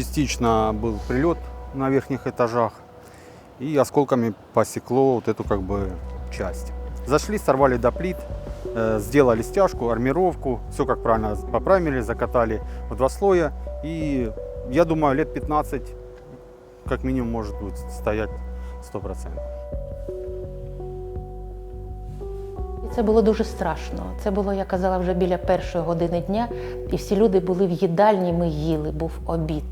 частично был прилет на верхних этажах, и осколками посекло вот эту как бы часть. Зашли, сорвали до плит, э, сделали стяжку, армировку, все как правильно поправили, закатали в два слоя. И я думаю, лет 15 как минимум может будет стоять 100%. Це було дуже страшно. Це було, я казала, вже біля першої години дня, і всі люди були в їдальні, ми їли, був обід.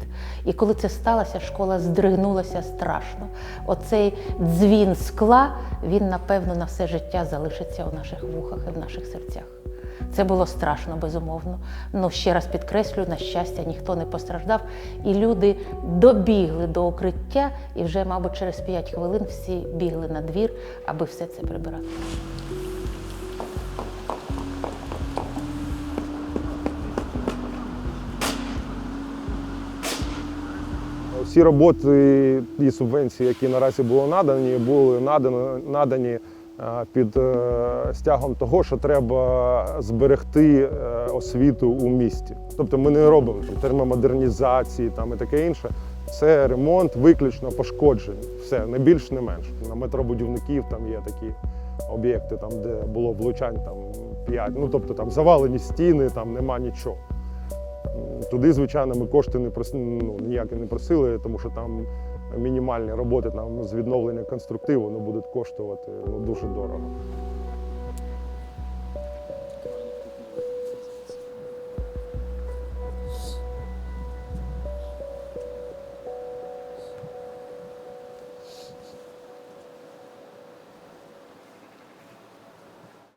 І коли це сталося, школа здригнулася страшно. Оцей дзвін скла, він, напевно, на все життя залишиться у наших вухах і в наших серцях. Це було страшно, безумовно. Ну, ще раз підкреслюю, на щастя, ніхто не постраждав. І люди добігли до укриття, і вже, мабуть, через 5 хвилин всі бігли на двір, аби все це прибирати. Всі роботи і субвенції, які наразі були надані, були надані, надані е, під е, стягом того, що треба зберегти е, освіту у місті. Тобто ми не робимо там, термомодернізації там, і таке інше. Це ремонт виключно пошкоджень. Все, не більш, не менш. На метробудівників там є такі об'єкти, там, де було влучань там, 5. Ну, тобто там завалені стіни, там нема нічого. Туди, звичайно, ми кошти не просили, ну, ніякі не просили, тому що там мінімальні роботи там, з відновлення конструктиву ну, будуть коштувати ну, дуже дорого.